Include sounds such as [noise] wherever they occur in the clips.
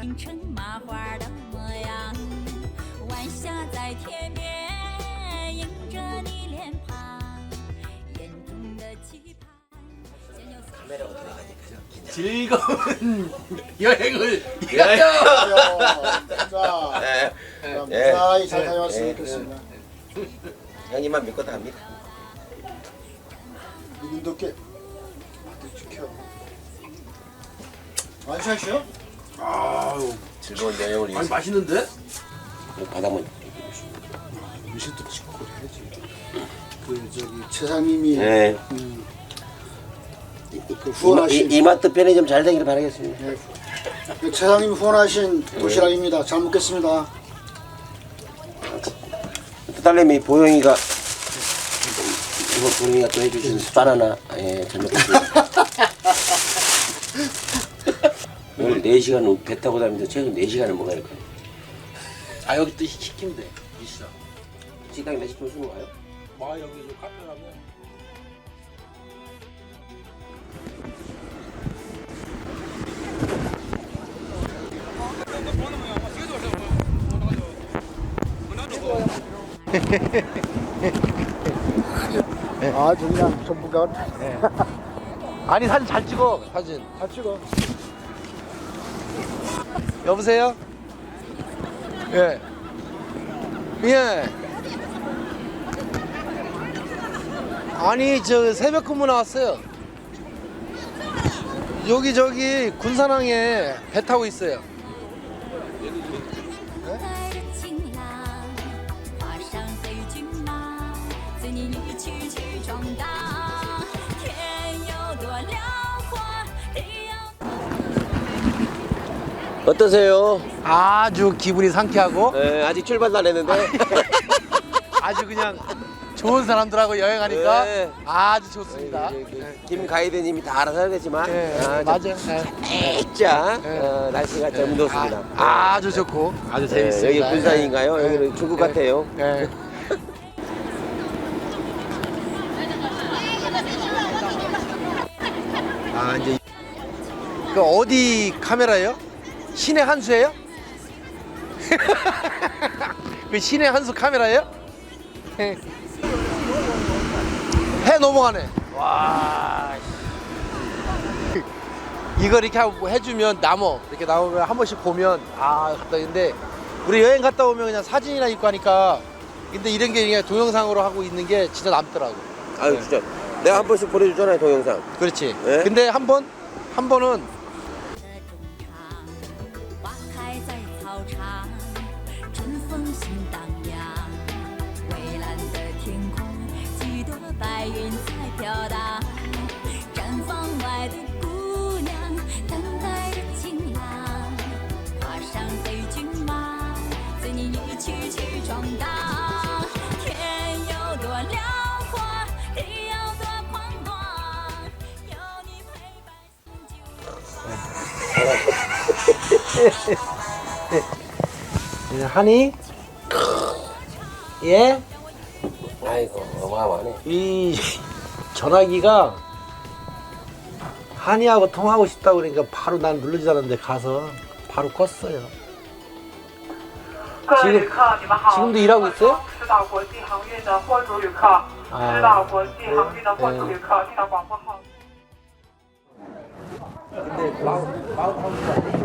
手卷成麻花的模样。晚霞在天边映着你脸庞，眼中的期盼。像有丝 즐거운 [laughs] 여행을 야, 자, 예. 그럼 예. 무사히 잘 다녀왔으면 예. 좋겠습니다. 형님만 믿고 다 합니다. 이분도께 아들 지켜. 완샷이요? 아 유 즐거운 여행을 아니 위해서 맛있는데? 바다문 음식도 찍고 그래야지. 그 저기 최상님이 네. 음, 그 이마, 후원하신 이, 이마트 편의점 잘 되기를 바라겠습니다. 네. 그 최상님이 후원하신 도시락입니다. 잘 먹겠습니다. 또 딸내미 보영이가 이거 보영이가 또 해주신 바나나 예, 잘 먹겠습니다. [laughs] 오늘 4시간 배 타고 다니면서 최근 4시간을 먹어야 할 거예요. 아 여기 또 시키면 돼 있어 식당에 몇 시쯤 오시는 거예요? 와 여기 저 카페 가면 아주 그냥 전부가 아니 사진 잘 찍어 사진 잘 찍어. 여보세요? 예. 예. 아니 저 새벽 근무 나왔어요. 여기 저기 군산항에 배 타고 있어요. 어떠세요? 아주 기분이 상쾌하고 예, 아직 출발도 안 했는데 [laughs] 아주 그냥 좋은 사람들하고 여행하니까 네. 아주 좋습니다. 그, 그, 김 가이드님이 다 알아서 하겠지만 예, 아, 맞아요. 예. 진짜 네. 어, 날씨가 좀 좋습니다. 아, 아주 좋고 아주 예, 재밌습니다. 여기 군산인가요? 예. 여기는 중국 예. 같아요. 예. [laughs] 아 이제 그 어디 카메라예요? 신의 한수예요? [laughs] 그 신의 한수 카메라예요? [laughs] 해 넘어가네. 와. 씨. [laughs] 이걸 이렇게 해주면 남어 이렇게 나오면 한 번씩 보면 아 갔다 있는데 우리 여행 갔다 오면 그냥 사진이나 있고 하니까 근데 이런 게 그냥 동영상으로 하고 있는 게 진짜 남더라고. 아유 진짜 내가 한 번씩 보내주잖아요 동영상. 그렇지. 네? 근데 한 번 한 번은 하니 예? 아이고 어마어마하네. 이 전화기가 한이하고 통하고 싶다고 그러니까 바로 난 누르지 않았는데 가서 바로 껐어요. 各位旅客，你们好。 지금도 일하고 있어요? 赤岛国际航运的货主旅客，赤岛国际航运的货主旅客，听到广播后。 근데 마음 마음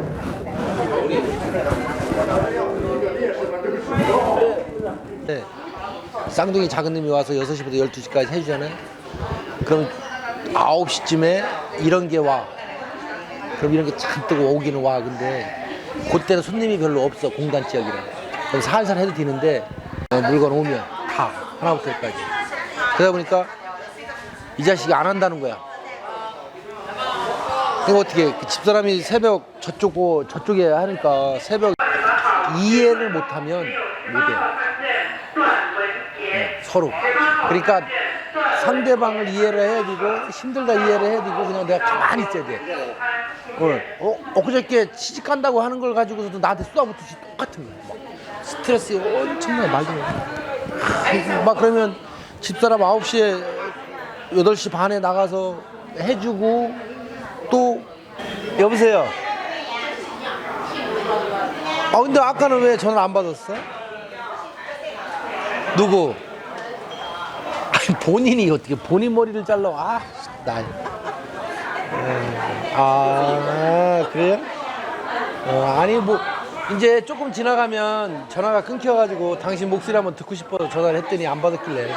네. 쌍둥이 작은 놈이 와서 6시부터 12시까지 해주잖아요. 그럼 9시쯤에 이런 게 와. 그럼 이런 게 잔뜩 오기는 와. 근데 그때는 손님이 별로 없어. 공단 지역이라. 그럼 살살 해도 되는데 어, 물건 오면 다 하나부터 열까지. 그러다 보니까 이 자식이 안 한다는 거야. 그럼 어떻게 그 집사람이 새벽 저쪽 보 저쪽에 하니까 새벽 이해를 못하면 못해요. 네, 서로. 그러니까 상대방을 이해를 해야 되고 힘들다 이해를 해야 되고 그냥 내가 가만히 있어야 돼. 어, 어 엊그저께 시집 간다고 하는 걸 가지고서도 나한테 쏟아붓듯이 똑같은 거야. 막 스트레스 엄청나게 못 해. 막 그러면 집사람 9시에 8시 반에 나가서 해주고 또 여보세요. 아 근데 아까는 왜 전화 안 받았어? 누구? 아니 본인이 어떻게 본인 머리를 잘라? 아, 나. 에, 아 그래요? 어, 아니 뭐 이제 조금 지나가면 전화가 끊겨가지고 당신 목소리 한번 듣고 싶어서 전화를 했더니 안 받았길래.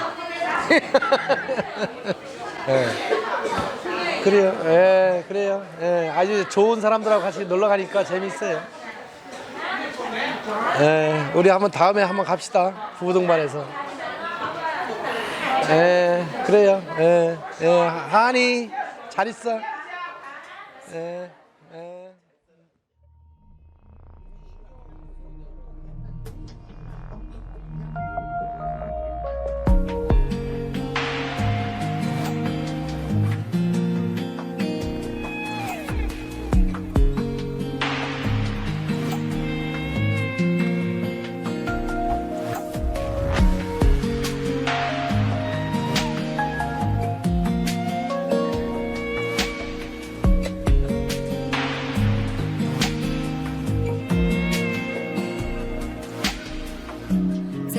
예. [laughs] 그래요. 예, 그래요. 예, 아주 좋은 사람들하고 같이 놀러 가니까 재밌어요. 예, 우리 한번 다음에 한번 갑시다. 부부 동반에서. 예, 그래요. 예, 예, 하니 잘 있어. 예, 예. “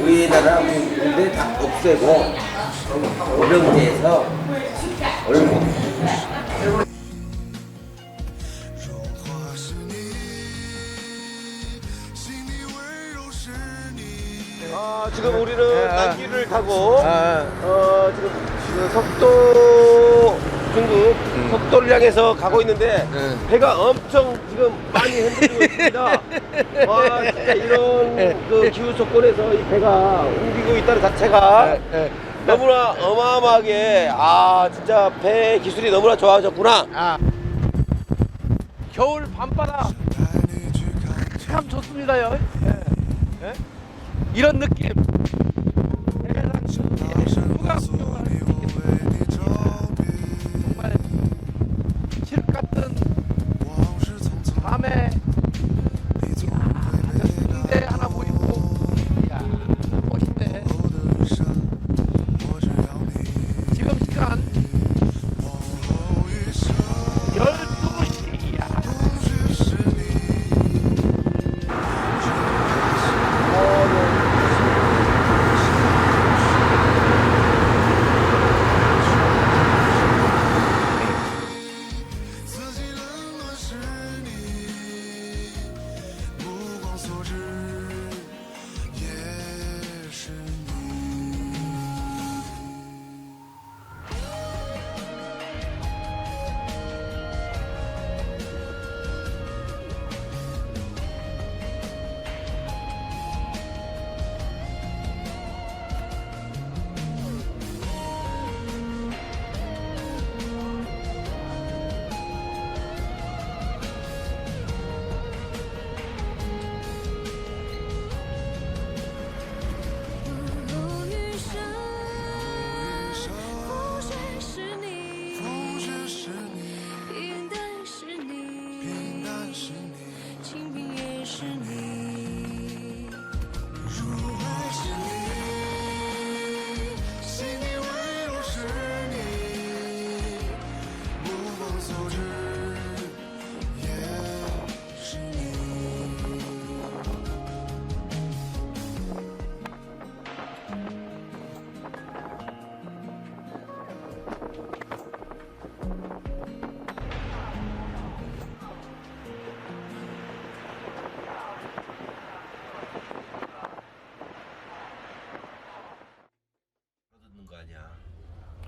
우리나라 군대 다 없애고 고령제에서 얼마 아, 지금 우리는 난길을 타고 아, 어, 지금 그 석도 중국 석도를 향해서 가고 있는데 네. 배가 엄청 지금 많이 흔들리고 있습니다. [laughs] 와 진짜 이런 그 기후 조건에서 이 배가 움직이고 있다는 자체가 예. 너무나 어마어마하게 아 진짜 배 기술이 너무나 좋아졌구나. 아. 겨울 밤바다 참 좋습니다요. 예. 예? 이런 느낌. 누가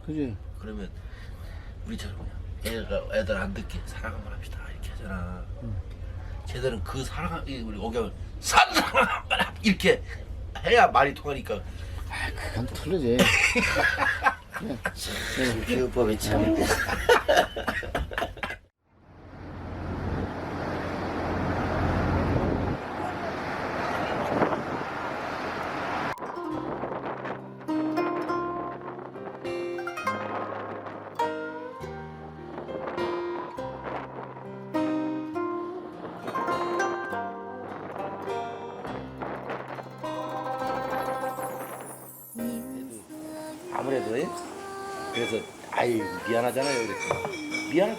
그지? 그러면 우리처럼 애가 애들 안 듣게 사랑 한번 합시다 이렇게 하잖아. 쟤들은 그 사랑 이 우리 오경을 사랑 한번 합- 이렇게 해야 말이 통하니까. 그건 틀리지. [laughs] 기업법이 참. [laughs]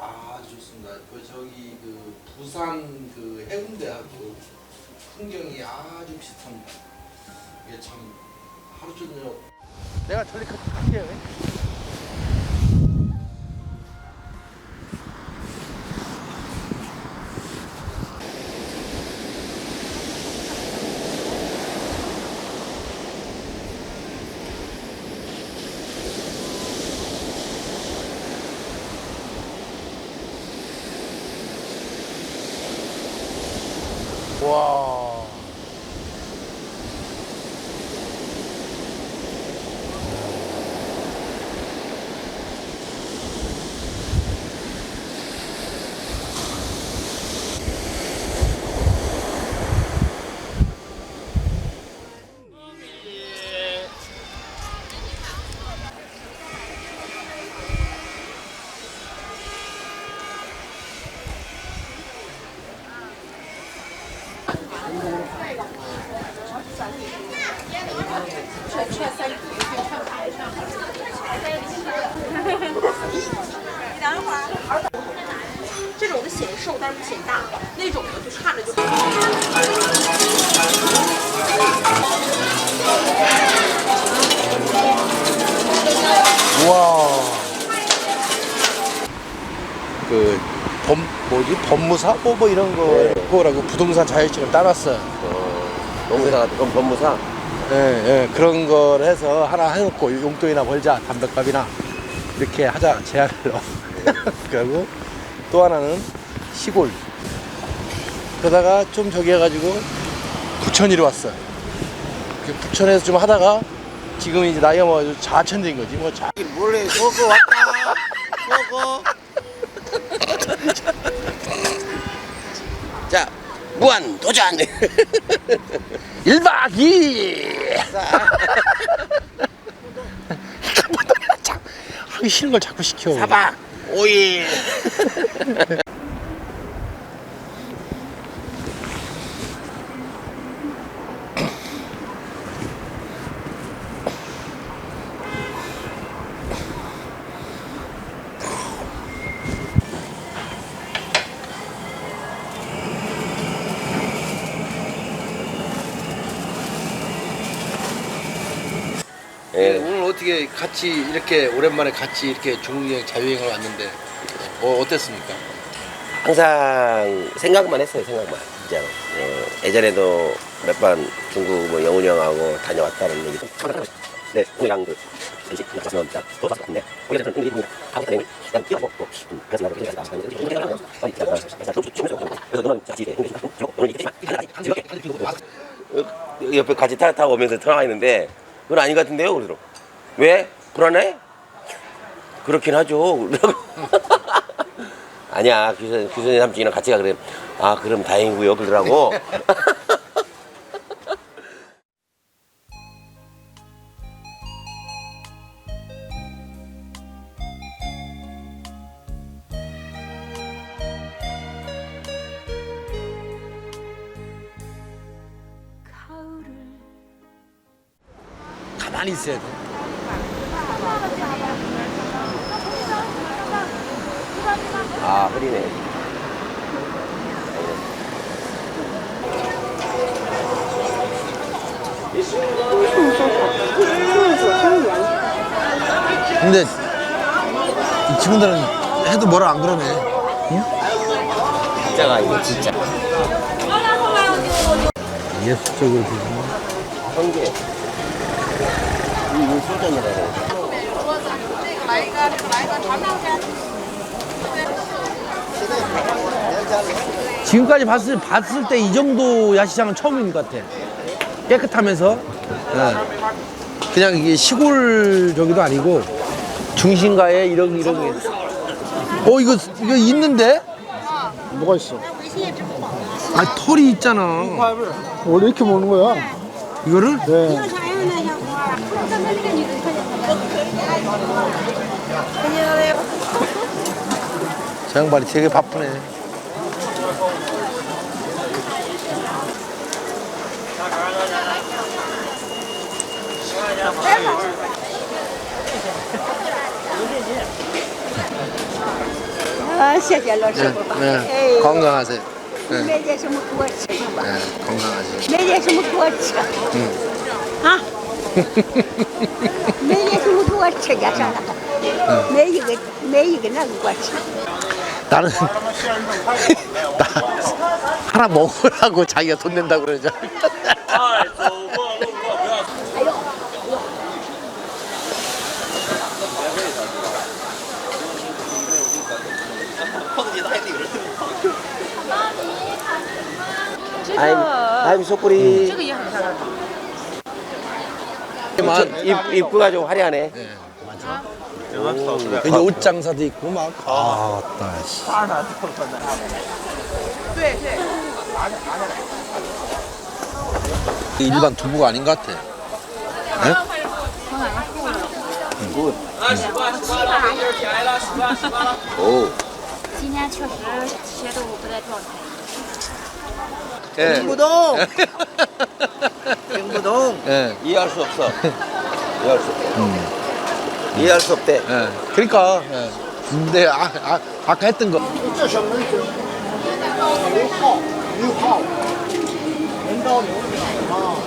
아주 좋습니다. 그 저기 그 부산 그 해운대하고 풍경이 아주 비슷합니다. 이게 참 하루 저녁 내가 저리 가- 갈게요 뭐, 뭐 이런 거. 네. 그거라고 부동산 자격증을 따놨어. 노무사 같은 건 법무사. 예, 예. 그런 걸 해서 하나 해놓고 용돈이나 벌자. 담배값이나. 이렇게 하자. 제안을 [laughs] 넣어. 그리고 또 하나는 시골. 그러다가 좀 저기 해가지고 부천이로 왔어. 그 부천에서 좀 하다가 지금 이제 나이가 먹어서 좌천된 거지. 뭐 자, 몰래 고고 왔다. 고고. 자, 무한 도전. [laughs] 1박 2일! 하기 싫은 걸 자꾸 시켜. 4박 5일. [laughs] 예, 오늘 어떻게 같이 이렇게 오랜만에 같이 이렇게 중국 여행 자유여행을 왔는데 어, 어땠습니까? 항상 생각만 했어요, 생각만. 진짜로. 어, 예전에도 몇 번 중국 뭐 영훈이 형하고 다녀왔다는 얘기도 네. 또. 우리가 우리 때문에 그냥 뛰어먹고 그래서 나도 그래서 너는 같이 오늘 이렇게 즐겁게 어, 옆에 같이 타 타고 오면서 전화가 있는데 그건 아닌 것 같은데요, 그러더라. 왜? 불안해? 그렇긴 하죠. [laughs] 아니야 규선 규선이 삼촌이랑 같이 가 그래 아 그럼 다행이고요 그러더라고 [laughs] 가만히 있어야 돼. 아 흐리네 근데 이 친구들은 해도 뭐라 안 그러네. 이거 진짜. 예술적으로 보시면. 성게. 이거 소장이라 그래. 지금까지 봤을, 봤을 때 이 정도 야시장은 처음인 것 같아. 깨끗하면서. 예. 그냥 이게 시골 저기도 아니고 중심가에 이런, 이런 게. 어, 이거, 이거 있는데? 뭐가 있어? 아 털이 있잖아. 원래 이렇게 먹는 거야. 이거를? 네. 저 양반이 되게 바쁘네. 아, 시작이 알러 네, 네. 건강하세요. 매대에서 먹고 왔지. 네, 건강하지. 매대에서 먹고 왔지. 아? 매대에서 먹고 왔지. 야사나. 매이게 매이게 나고 왔지. 나는 [laughs] 나 하나 먹으라고 자기가 돈 낸다고 그러잖아. 임, 아임 소쿠리. 这个也很漂亮。 입, 입구가 좀 화려하네. 이제 옷 장사도 있고 막. 아, 따 씨. 对对。 일반 두부가 아닌 것 같아. 네? 오. 今天确实鞋都不在状态。 예. 행부동! 행부동! 예. 이해할 수 없어. 이해할 수 없대. 이해할 수 없대. 예. 그러니까. 예. 근데 아, 아, 아까 했던 거. 这什么？六号，六号，人刀牛啊。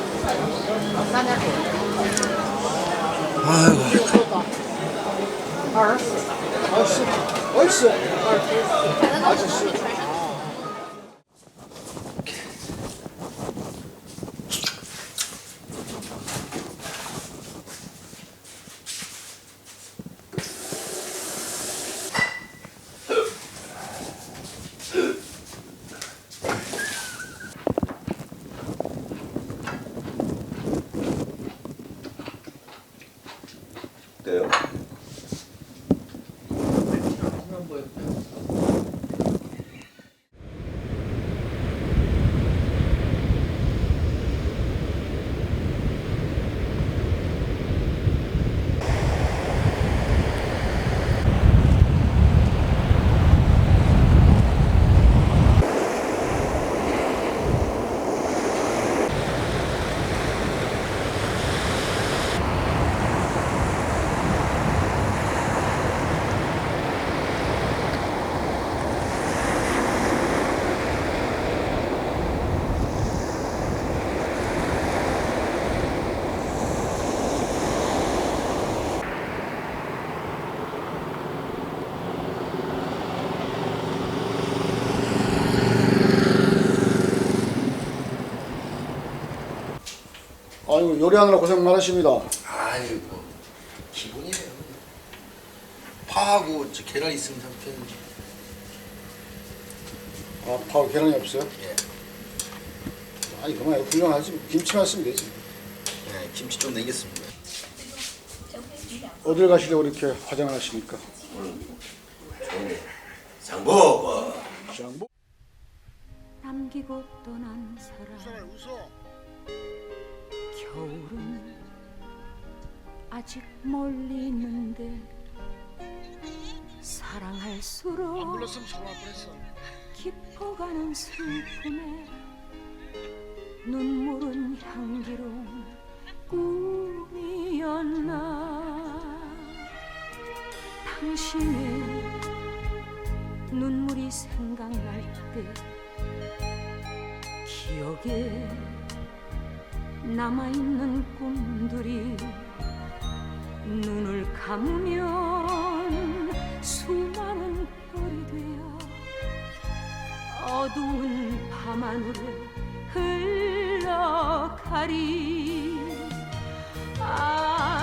아이고.二十，二十，二十，二十四。 돼요. 아이고 요리하느라 고생 많으십니다. 아이고 기본이에요. 파하고 저 계란 있으면 참 편하지. 아, 바로 계란이 없어요? 예. 아니 그만 훌륭하지. 김치만 쓰면 되지. 네, 김치 좀 내겠습니다. 어딜 가시려고 이렇게 화장을 하십니까? 장보! 장 남기고 떠난 사람 웃어. 겨울은 아직 멀리 있는데 사랑할수록 불렀으면 전화 뻔했어. 깊어가는 슬픔에 눈물은 향기로운 꿈이었나 당신의 눈물이 생각날 때 기억에 남아있는 꿈들이 눈을 감으면 수많은 별이 되어 어두운 밤하늘에 흘러가리. 아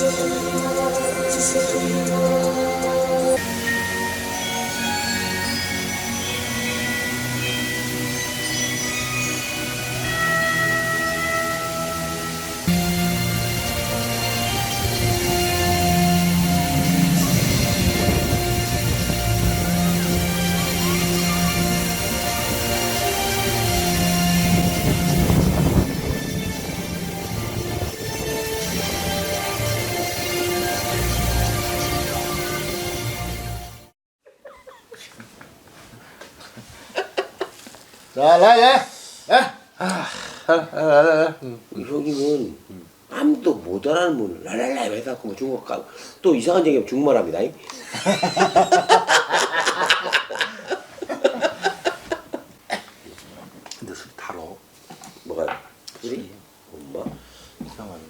Yes. 예. 그 형님은 아무도 못 알아는 분을 랄랄라 해갖고 뭐 중국 가고 또 이상한 얘기하면 중국말 합니다. 잉? 근데 술 달어. 뭐가? 우리? 엄마? 이상하네.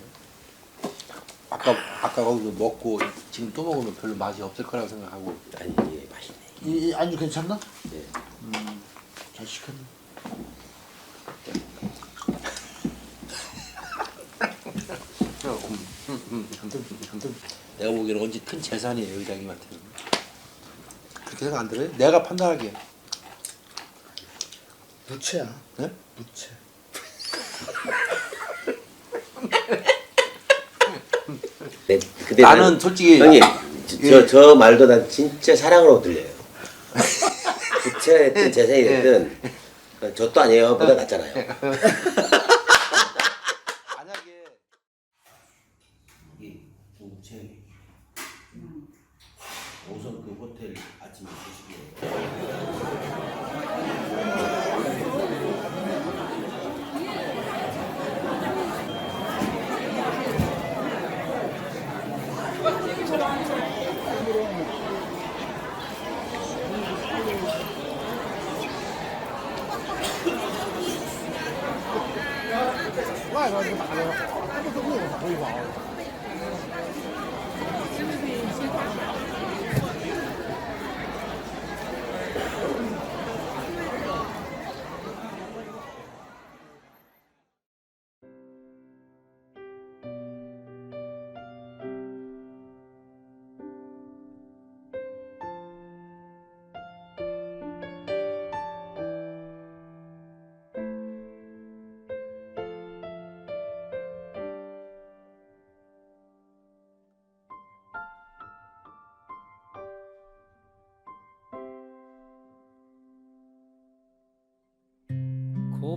아까 아까 거기서 먹고 지금 또 먹으면 별로 맛이 없을 거라고 생각하고 아니, 예, 맛있네. 이, 이 안주 괜찮나? 네. 잘 시켰네. 보기에는 언제 큰 재산이에요 의장님한테는. 그렇게 생각 안 들어요? 내가 판단하기에. 부채야. 네? 부채. 네, 근데 나는 솔직히 형님 예. 저, 저 말도 난 진짜 사랑으로 들려요. [laughs] 부채가 됐든 재산이 예. 됐든 저도 아니에요. 보다 낫잖아요. [laughs]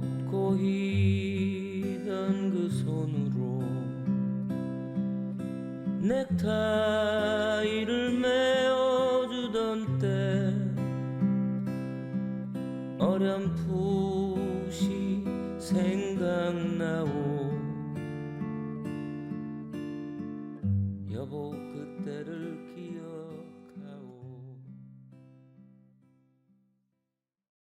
업고 있던 그 손으로 넥타이